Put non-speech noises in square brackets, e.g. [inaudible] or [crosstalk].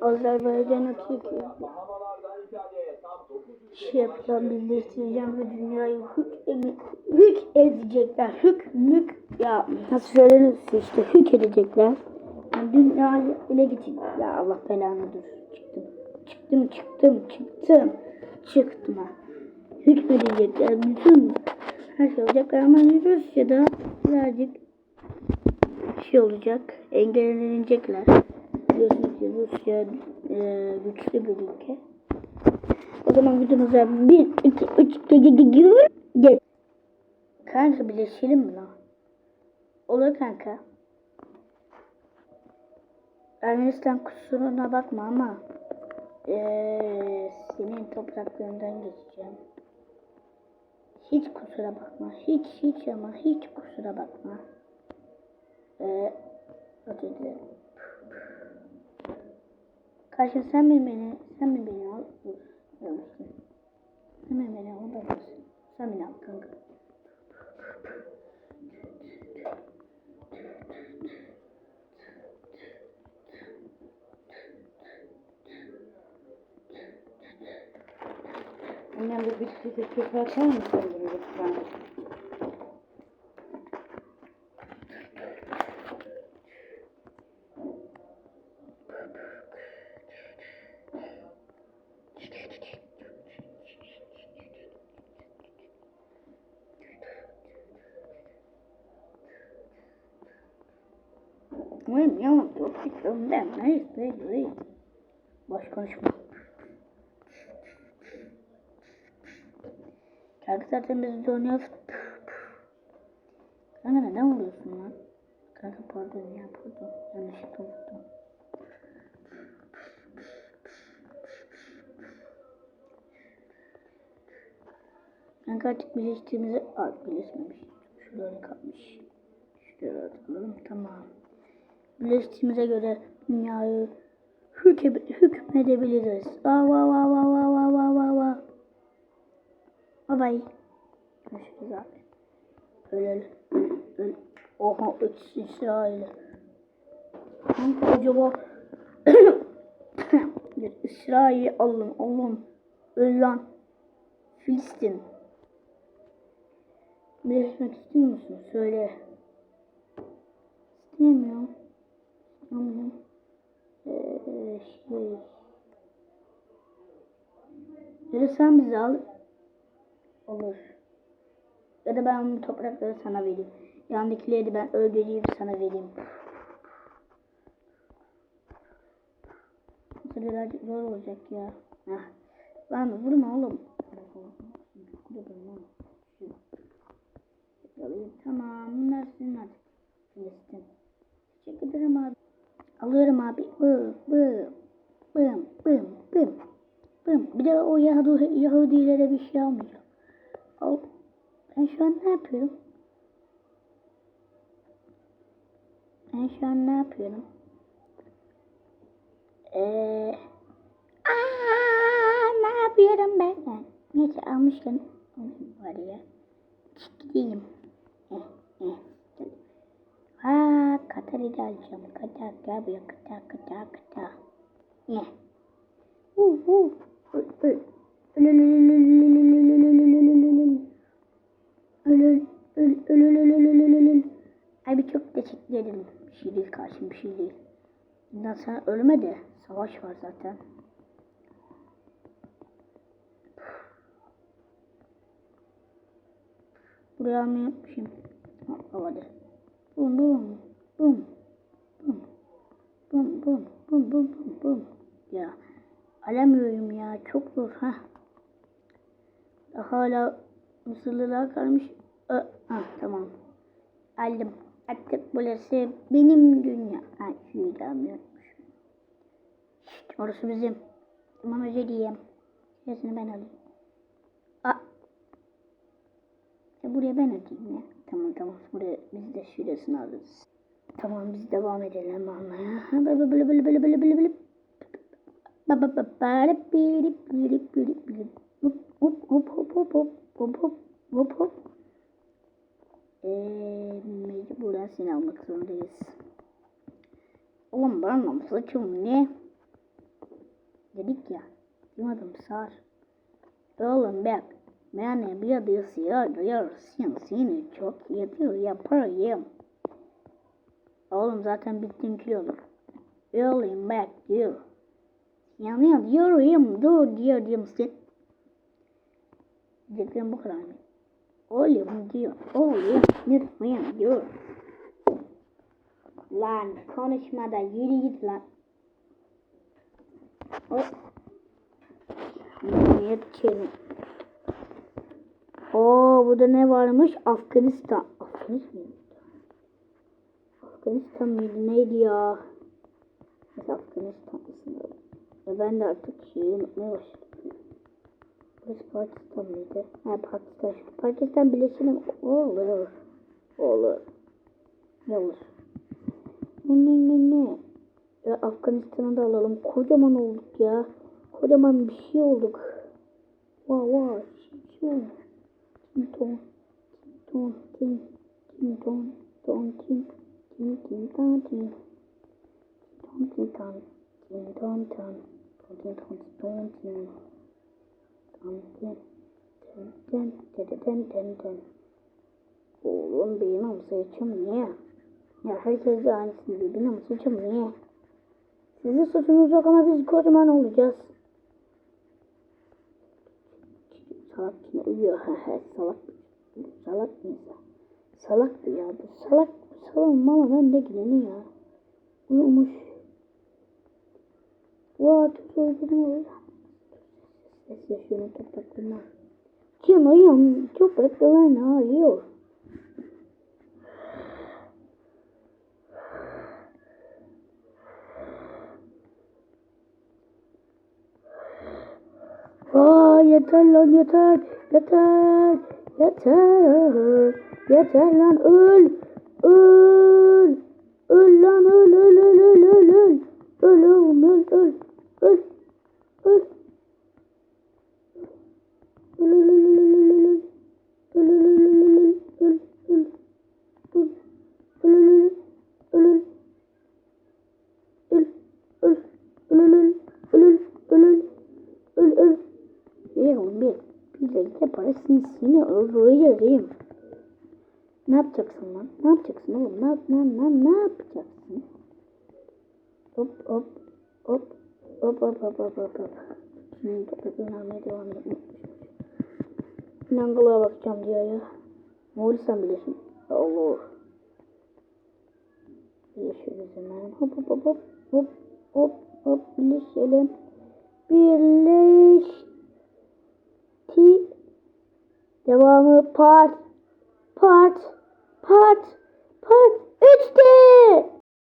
Azerbaycan'a Türkiye şey yapacağım, birleştireceğim ve dünyayı hük, hük edecekler. Hük, mük, ya nasıl söylenirse işte hük edecekler. Yani dünyayı ele geçirecekler. Ya Allah belanı dur. Çıktım, çıktım, çıktım, çıktım. Çıktım ha. Hükmedecekler. Bütün her şey olacaklar ama Rusya'da birazcık şey olacak. Engellenecekler. Biliyorsunuz ki Rusya e, güçlü bir ülke. O zaman videomuza 1, 2, 3, gel. Kanka birleşelim mi lan? Olur kanka. Ermenistan kusuruna bakma ama eee, senin topraklarından geçeceğim. Hiç kusura bakma. Hiç hiç ama hiç kusura bakma. Eee özür dilerim. Karşı sen mi beni, sen mi beni al? Yanlıştı. Sen mi beni al? dur. Sen beni al kanka. Annem bu bisikleti çok açar mısın bunu lütfen? Benim yalan çok fikrim ben. Hayır, hayır, hayır. Boş konuşma. Kanka zaten biz de. Kanka neden oluyorsun lan? Kanka pardon ya pardon. Yanlışlıkla vurdum. Kanka artık birleştiğimizi... Aa birleşmemiş. Şurada kalmış. Şurada atalım. Tamam. Birleştiğimize göre dünyayı hükme, hükmedebiliriz. Va va va va va va va va va. Bye bye. Görüşürüz abi. Öyle. Oha üç İsrail. Kanka acaba [coughs] İsrail alın alın. Öl lan. Filistin. Birleşmek istiyor musun? Söyle. İstemiyorum. İstemiyorum. Ee, şey. Ya sen bizi al. Olur. Ya da ben bu toprakları sana vereyim. Yandakileri ben öldüreyim sana vereyim. Bu birazcık zor olacak ya. Heh. Lan vurma oğlum. Tamam. Bunlar senin artık. Filistin. Teşekkür ederim abi. Alıyorum abi. Bım bım. Bım bım bım. Bım. Bir de o Yahudi, Yahudilere bir şey almayacağım. Al. Ben şu an ne yapıyorum? Ben şu an ne yapıyorum? Eee... Aa, ne yapıyorum ben? Ha, Neyse almışken var ya. Gideyim. Eh, eh. Ha, Katar'ı da alacağım. Katar gel buraya Katar Katar Katar. Ne? Uh, uh. Abi çok teşekkür ederim. Bir şey değil karşım bir şey değil. Bundan sonra ölme de savaş var zaten. Buraya mı yapmışım? Havadır. Bum bum. Bum. Bum. Bum bum. Bum bum bum. Ya. Alamıyorum ya. Çok zor. ha. Hala Mısırlılar kalmış. Ö, ha, tamam. Aldım. Artık burası benim dünya. Ha, şuyu da almıyormuşum. Orası bizim. Tamam özür dileyim. Şurasını ben alayım. Ya buraya ben atayım ya. Tamam tamam. Buraya biz de şurasını alırız. Tamam biz devam edelim almaya. Böyle böyle böyle böyle böyle böyle. Böyle böyle böyle böyle böyle. Hop hop hop hop hop hop hop hop hop hop. Eee mecburen seni almak zorundayız. Oğlum bana saçım ne? Dedik ya. Yumadım sar. Oğlum bak yani bir diyor sin seni çok yetiyor yaparım. Oğlum zaten bittin kiloluk. Ölüm bak diyor. Yani diyorum dur diyor diyorum sen. Diyeceklerim bu kadar mı? Oğlum diyor. Oğlum lütfen diyor. Lan konuşmada yürü git lan. O. Niyet. Oo burada ne varmış? Afganistan. Afganistan? Afganistan mıydı? Neydi ya? Mesela Afganistan mısın? E ben de artık şeyi unutmaya başladım. Burası Pakistan mıydı? Ha Pakistan. Pakistan bileşenim. Olur. Olur. Ne olur? Ne ne ne ne? Ya Afganistan'a da alalım. Kocaman olduk ya. Kocaman bir şey olduk. Vay vay. Şey, şey don don tin tin don don tin tin tin ta tin don tin tan tin don tan don tin don tin don tin don tin ten ten ten ten ten ten Oğlum benim ama saçım niye? Ya herkes de aynısını diyor. Benim ama saçım niye? Sizin saçınız yok ama biz kocaman olacağız. salak yine uyuyor. Ha ha salak. Salak insan. Salak bu ya. Bu salak. Bu salak mama ben de gideni ya. Uyumuş. Vaa tut öldürme öyle. Ses yaşıyor topraklarına. Kim uyuyor? Topraklarına ağrıyor. Aa yeter lan yeter. Yeter. Yeter. Yeter lan öl. Öl. Bir, bir, bir de yaparsın seni öldüreceğim. Ne yapacaksın lan? Ne yapacaksın oğlum? Ne, ne, ne, ne yapacaksın? Hop hop hop hop hop hop hop hop hop. Şimdi topraklarını devam edelim. Nangalığa bakacağım diyor ya. Moğolistan biliyorsun. Allah. Birleşiyoruz hemen. Hop hop hop hop hop hop hop birleşelim. Birleşti. Devamı part, part, part, part. Üçte.